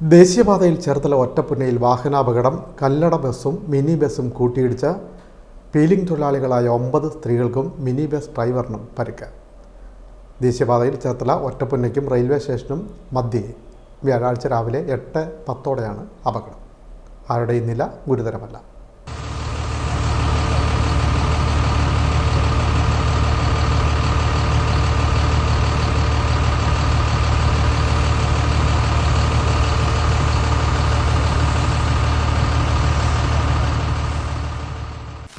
ദേശീയപാതയിൽ ചേർത്തല ഒറ്റപ്പുന്നയിൽ വാഹനാപകടം കല്ലട ബസ്സും മിനി ബസ്സും കൂട്ടിയിടിച്ച പീലിംഗ് തൊഴിലാളികളായ ഒമ്പത് സ്ത്രീകൾക്കും മിനി ബസ് ഡ്രൈവറിനും പരിക്ക്. ദേശീയപാതയിൽ ചേർത്തല ഒറ്റപ്പുന്നയ്ക്കും റെയിൽവേ സ്റ്റേഷനും മധ്യേ. വ്യാഴാഴ്ച രാവിലെ എട്ട് പത്തോടെയാണ് അപകടം. ആരുടെയും നില ഗുരുതരമല്ല.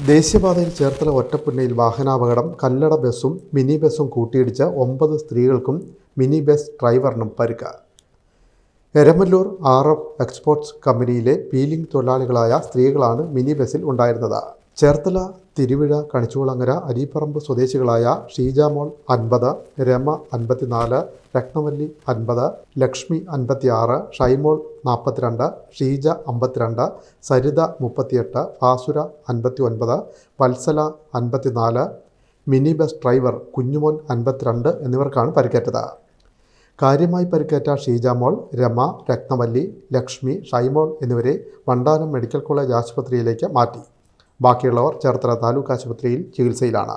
ദേശീയപാതയിൽ ചേർത്തല ഒറ്റപ്പുന്നയിൽ വാഹനാപകടം കല്ലട ബസ്സും മിനി ബസ്സും കൂട്ടിയിടിച്ച ഒമ്പത് സ്ത്രീകൾക്കും മിനി ബസ് ഡ്രൈവറിനും പരിക്ക്. എരമല്ലൂർ ആർ എഫ് എക്സ്പോർട്സ് കമ്പനിയിലെ പീലിംഗ് തൊഴിലാളികളായ സ്ത്രീകളാണ് മിനി ബസ്സിൽ ഉണ്ടായിരുന്നത്. ചേർത്തല തിരുവിഴ കണിച്ചുകുളങ്ങര അരീപ്പറമ്പ് സ്വദേശികളായ ഷീജാമോൾ അൻപത് രമ അൻപത്തിനാല് രത്നവല്ലി അൻപത് ലക്ഷ്മി അൻപത്തിയാറ് ഷൈമോൾ നാൽപ്പത്തിരണ്ട് ഷീജ അമ്പത്തിരണ്ട് സരിത മുപ്പത്തിയെട്ട് ഫാസുര അൻപത്തി ഒൻപത് വത്സല അൻപത്തിനാല് മിനി ബസ് ഡ്രൈവർ കുഞ്ഞുമോൻ അൻപത്തിരണ്ട് എന്നിവർക്കാണ് പരിക്കേറ്റത്. കാര്യമായി പരിക്കേറ്റ ഷീജാമോൾ രമ രത്നവല്ലി ലക്ഷ്മി ഷൈമോൾ എന്നിവരെ വണ്ടാനം മെഡിക്കൽ കോളേജ് ആശുപത്രിയിലേക്ക് മാറ്റി. ബാക്കിയുള്ളവർ ചേർത്തല താലൂക്ക് ആശുപത്രിയിൽ ചികിത്സയിലാണ്.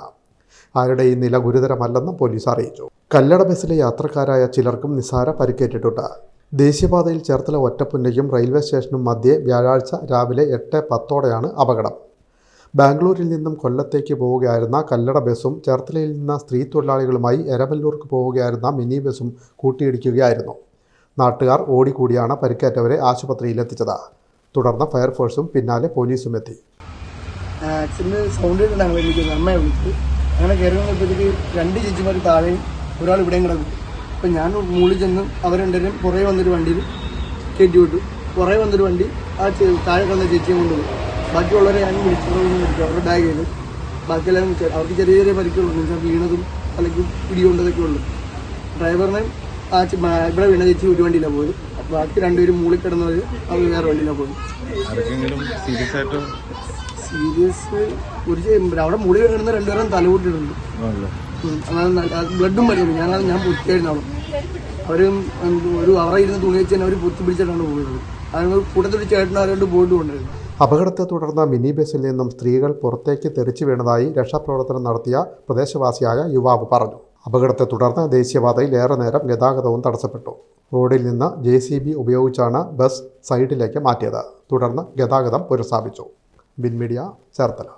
ആരുടെയും നില ഗുരുതരമല്ലെന്നും പോലീസ് അറിയിച്ചു. കല്ലട ബസ്സിലെ യാത്രക്കാരായ ചിലർക്കും നിസ്സാര പരിക്കേറ്റിട്ടുണ്ട്. ദേശീയപാതയിൽ ചേർത്തല ഒറ്റപ്പുന്നയ്ക്കും റെയിൽവേ സ്റ്റേഷനും മധ്യേ വ്യാഴാഴ്ച രാവിലെ എട്ട് പത്തോടെയാണ് അപകടം. ബാംഗ്ലൂരിൽ നിന്നും കൊല്ലത്തേക്ക് പോവുകയായിരുന്ന കല്ലട ബസ്സും ചേർത്തലയിൽ നിന്ന സ്ത്രീ തൊഴിലാളികളുമായി എരമല്ലൂർക്ക് പോവുകയായിരുന്ന മിനി ബസ്സും കൂട്ടിയിടിക്കുകയായിരുന്നു. നാട്ടുകാർ ഓടിക്കൂടിയാണ് പരിക്കേറ്റവരെ ആശുപത്രിയിലെത്തിച്ചത്. തുടർന്ന് ഫയർഫോഴ്സും പിന്നാലെ പോലീസും എത്തി. ആക്സിഡന്റ് സൗണ്ട് കേട്ടിട്ടാണ് വിളിക്കുന്നത് അമ്മയെ വിളിച്ചു. അങ്ങനെ കയറി വന്നപ്പോഴത്തേക്ക് രണ്ട് ചേച്ചിമാർ താഴെയും ഒരാൾ ഇവിടെയും കിടക്കും അപ്പം ഞാൻ മുകളിൽ ചെന്ന് അവർ രണ്ടുപേരും പുറകെ വന്നൊരു വണ്ടിയിൽ കയറ്റി വിട്ടു. പുറകെ വന്നൊരു വണ്ടി ആ താഴെ കിടന്ന ചേച്ചിയും കൊണ്ടുപോയി. ബാക്കിയുള്ളവരെ ഞാൻ വിളിച്ചതൊന്നും വിളിച്ചു. അവരുടെ ബാഗ് ചെയ്ത് ബാക്കിയെല്ലാം അവർക്ക് ചെറിയ ചെറിയ പരിക്കുകളുണ്ട് വെച്ചാൽ വീണതും അല്ലെങ്കിൽ പിടികൊണ്ടതൊക്കെ ഉള്ളൂ. ഡ്രൈവറിനെ ആ ഇവിടെ വീണ ചേച്ചി ഒരു വണ്ടിയിലാണ് പോയത്. ബാക്കി രണ്ടുപേരും മുകളിൽ കിടന്നവർ അവർ വേറെ വണ്ടിയിലാണ് പോയത്. സീരിയസ് ഒരു അവിടെ മുടി കിടന്ന് രണ്ടുപേരും തലകൂട്ടിട്ടുണ്ട് ബ്ലഡും വരുന്നു ഞാൻ ഞാൻ പൊത്തിയായിരുന്നു അവിടെ. അവരും ഒരു അവരെ ഇരുന്ന് തുണി വെച്ച് തന്നെ അവർ പൊത്തി പിടിച്ചിട്ടാണ് പോയത്. അതിന് കൂട്ടത്തിൽ ചേട്ടനാരോട് പോയിട്ട് കൊണ്ടായിരുന്നു അപകടത്തെ തുടർന്ന് മിനി ബസ്സിൽ നിന്നും സ്ത്രീകൾ പുറത്തേക്ക് തെറിച്ചു വീണതായി രക്ഷാപ്രവർത്തനം നടത്തിയ പ്രദേശവാസിയായ യുവാവ് പറഞ്ഞു. അപകടത്തെ തുടർന്ന് ദേശീയപാതയിൽ ഏറെ നേരം ഗതാഗതവും തടസ്സപ്പെട്ടു. റോഡിൽ നിന്ന് ജെ സി ബി ഉപയോഗിച്ചാണ് ബസ് സൈഡിലേക്ക് മാറ്റിയത്. തുടർന്ന് ഗതാഗതം പുനഃസ്ഥാപിച്ചു. ബിൻ മീഡിയ ചേർത്തല.